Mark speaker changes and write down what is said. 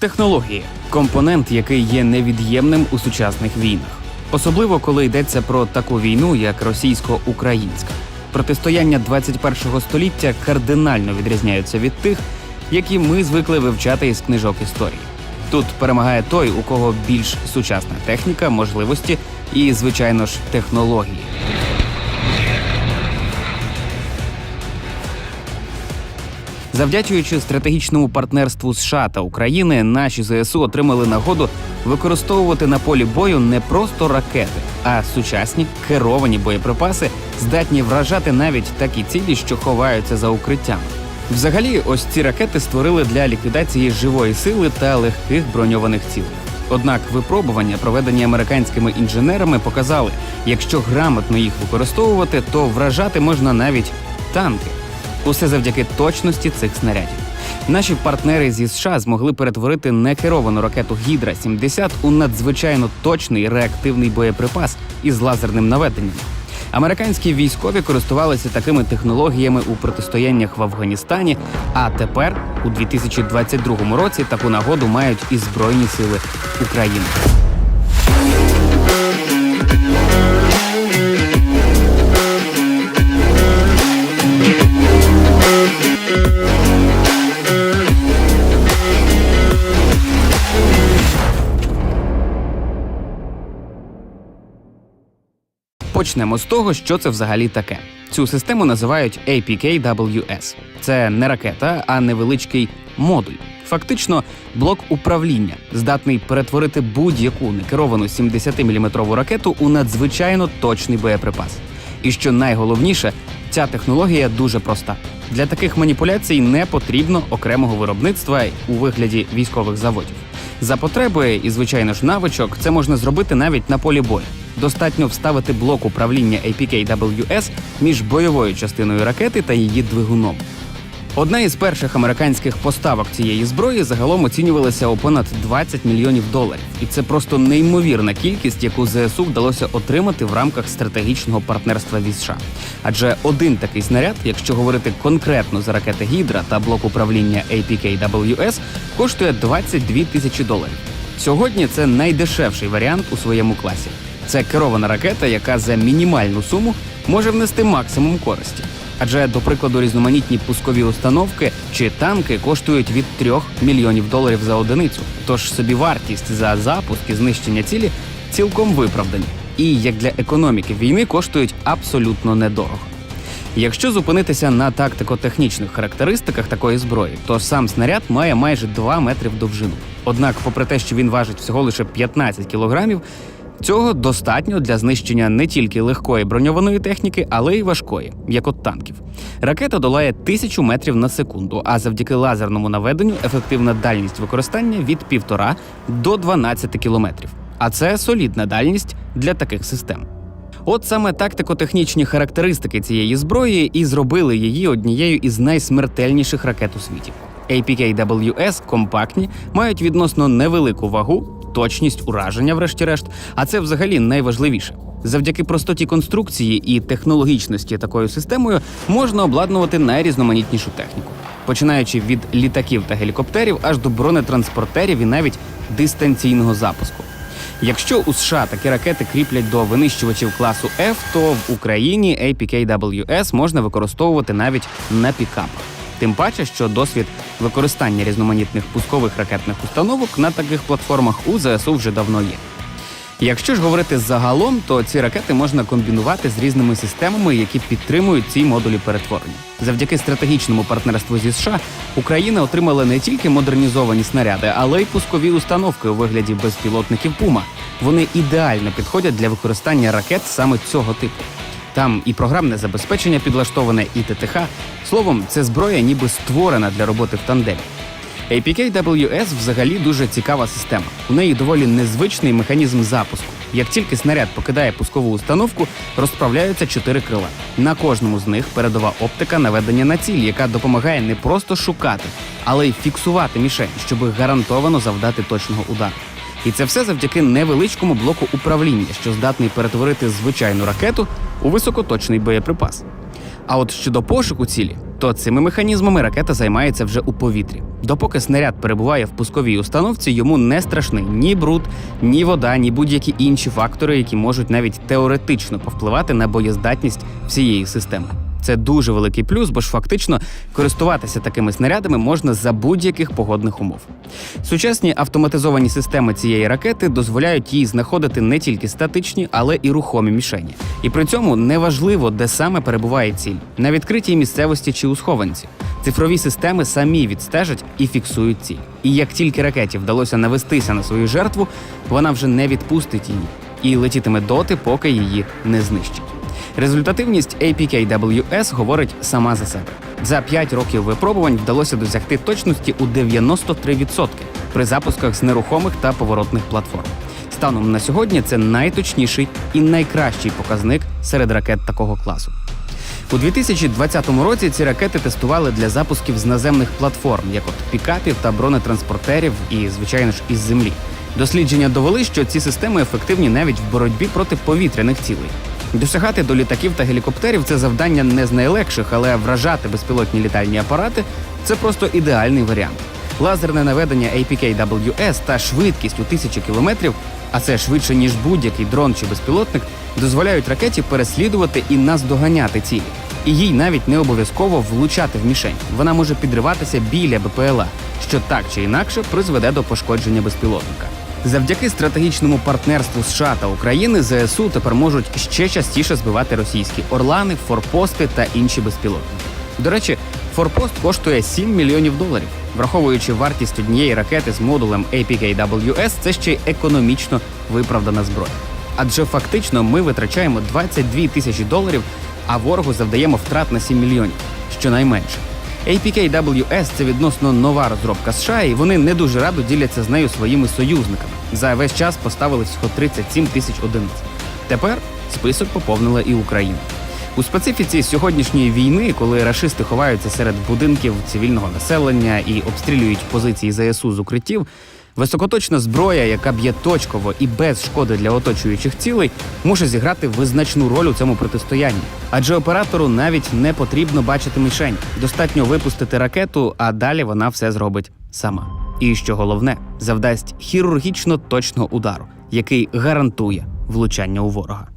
Speaker 1: Технології компонент, який є невід'ємним у сучасних війнах, особливо коли йдеться про таку війну, як російсько-українська. Протистояння 21-го століття кардинально відрізняються від тих, які ми звикли вивчати із книжок історії. Тут перемагає той, у кого більш сучасна техніка, можливості і, звичайно ж, технології. Завдячуючи стратегічному партнерству США та України, наші ЗСУ отримали нагоду використовувати на полі бою не просто ракети, а сучасні керовані боєприпаси, здатні вражати навіть такі цілі, що ховаються за укриттями. Взагалі, ось ці ракети створили для ліквідації живої сили та легких броньованих цілей. Однак випробування, проведені американськими інженерами, показали, якщо грамотно їх використовувати, то вражати можна навіть танки. Усе завдяки точності цих снарядів. Наші партнери зі США змогли перетворити некеровану ракету Гідра 70 у надзвичайно точний реактивний боєприпас із лазерним наведенням. Американські військові користувалися такими технологіями у протистояннях в Афганістані. А тепер, у 2022 році, таку нагоду мають і Збройні сили України. Почнемо з того, що це взагалі таке. Цю систему називають APKWS. Це не ракета, а невеличкий модуль. Фактично, блок управління здатний перетворити будь-яку некеровану 70-мм ракету у надзвичайно точний боєприпас. І що найголовніше, ця технологія дуже проста. Для таких маніпуляцій не потрібно окремого виробництва у вигляді військових заводів. За потреби і, звичайно ж, навичок це можна зробити навіть на полі бою. Достатньо вставити блок управління APKWS між бойовою частиною ракети та її двигуном. Одна із перших американських поставок цієї зброї загалом оцінювалася у понад 20 мільйонів доларів, і це просто неймовірна кількість, яку ЗСУ вдалося отримати в рамках стратегічного партнерства зі США. Адже один такий снаряд, якщо говорити конкретно за ракети Гідра та блок управління APKWS, коштує 22 тисячі доларів. Сьогодні це найдешевший варіант у своєму класі. Це керована ракета, яка за мінімальну суму може внести максимум користі. Адже, до прикладу, різноманітні пускові установки чи танки коштують від 3 мільйонів доларів за одиницю. Тож собівартість за запуск і знищення цілі цілком виправдані. І як для економіки війни коштують абсолютно недорого. Якщо зупинитися на тактико-технічних характеристиках такої зброї, то сам снаряд має майже 2 метри в довжину. Однак, попри те, що він важить всього лише 15 кілограмів, цього достатньо для знищення не тільки легкої броньованої техніки, але й важкої, як от танків. Ракета долає тисячу метрів на секунду, а завдяки лазерному наведенню ефективна дальність використання від 1,5 до 12 кілометрів. А це солідна дальність для таких систем. От саме тактико-технічні характеристики цієї зброї і зробили її однією із найсмертельніших ракет у світі. APKWS компактні, мають відносно невелику вагу, точність ураження, врешті-решт, а це взагалі найважливіше. Завдяки простоті конструкції і технологічності такою системою можна обладнувати найрізноманітнішу техніку, починаючи від літаків та гелікоптерів аж до бронетранспортерів і навіть дистанційного запуску. Якщо у США такі ракети кріплять до винищувачів класу F, то в Україні APKWS можна використовувати навіть на пікапах. Тим паче, що досвід використання різноманітних пускових ракетних установок на таких платформах у ЗСУ вже давно є. Якщо ж говорити загалом, то ці ракети можна комбінувати з різними системами, які підтримують ці модулі перетворення. Завдяки стратегічному партнерству зі США Україна отримала не тільки модернізовані снаряди, але й пускові установки у вигляді безпілотників Пума. Вони ідеально підходять для використання ракет саме цього типу. Там і програмне забезпечення підлаштоване, і ТТХ. Словом, це зброя ніби створена для роботи в тандемі. APKWS взагалі дуже цікава система. У неї доволі незвичний механізм запуску. Як тільки снаряд покидає пускову установку, розправляються чотири крила. На кожному з них передова оптика наведення на ціль, яка допомагає не просто шукати, але й фіксувати мішень, щоб гарантовано завдати точного удару. І це все завдяки невеличкому блоку управління, що здатний перетворити звичайну ракету у високоточний боєприпас. А от щодо пошуку цілі, то цими механізмами ракета займається вже у повітрі. Допоки снаряд перебуває в пусковій установці, йому не страшний ні бруд, ні вода, ні будь-які інші фактори, які можуть навіть теоретично повпливати на боєздатність всієї системи. Це дуже великий плюс, бо ж фактично користуватися такими снарядами можна за будь-яких погодних умов. Сучасні автоматизовані системи цієї ракети дозволяють їй знаходити не тільки статичні, але і рухомі мішені. І при цьому неважливо, де саме перебуває ціль на відкритій місцевості чи у схованці. Цифрові системи самі відстежать і фіксують ціль. І як тільки ракеті вдалося навестися на свою жертву, вона вже не відпустить її і летітиме доти, поки її не знищить. Результативність APKWS говорить сама за себе. За 5 років випробувань вдалося досягти точності у 93% при запусках з нерухомих та поворотних платформ. Станом на сьогодні це найточніший і найкращий показник серед ракет такого класу. У 2020 році ці ракети тестували для запусків з наземних платформ, як от пікапів та бронетранспортерів, і, звичайно ж, із землі. Дослідження довели, що ці системи ефективні навіть в боротьбі проти повітряних цілей. Досягати до літаків та гелікоптерів це завдання не з найлегших, але вражати безпілотні літальні апарати це просто ідеальний варіант. Лазерне наведення APKWS та швидкість у тисячі кілометрів, а це швидше ніж будь-який дрон чи безпілотник, дозволяють ракеті переслідувати і наздоганяти цілі. І їй навіть не обов'язково влучати в мішень. Вона може підриватися біля БПЛА, що так чи інакше призведе до пошкодження безпілотника. Завдяки стратегічному партнерству США та України ЗСУ тепер можуть ще частіше збивати російські орлани, форпости та інші безпілотники. До речі, форпост коштує 7 мільйонів доларів. Враховуючи вартість однієї ракети з модулем APKWS, це ще й економічно виправдана зброя. Адже фактично ми витрачаємо 22 тисячі доларів, а ворогу завдаємо втрат на 7 мільйонів, щонайменше. APKWS – це відносно нова розробка США, і вони не дуже радо діляться з нею своїми союзниками. За весь час поставили всього 37 тисяч одиниць. Тепер список поповнила і Україна. У специфіці сьогоднішньої війни, коли рашисти ховаються серед будинків цивільного населення і обстрілюють позиції ЗСУ з укриттів, високоточна зброя, яка б'є точково і без шкоди для оточуючих цілей, може зіграти визначну роль у цьому протистоянні. Адже оператору навіть не потрібно бачити мішень. Достатньо випустити ракету, а далі вона все зробить сама. І що головне, завдасть хірургічно точного удару, який гарантує влучання у ворога.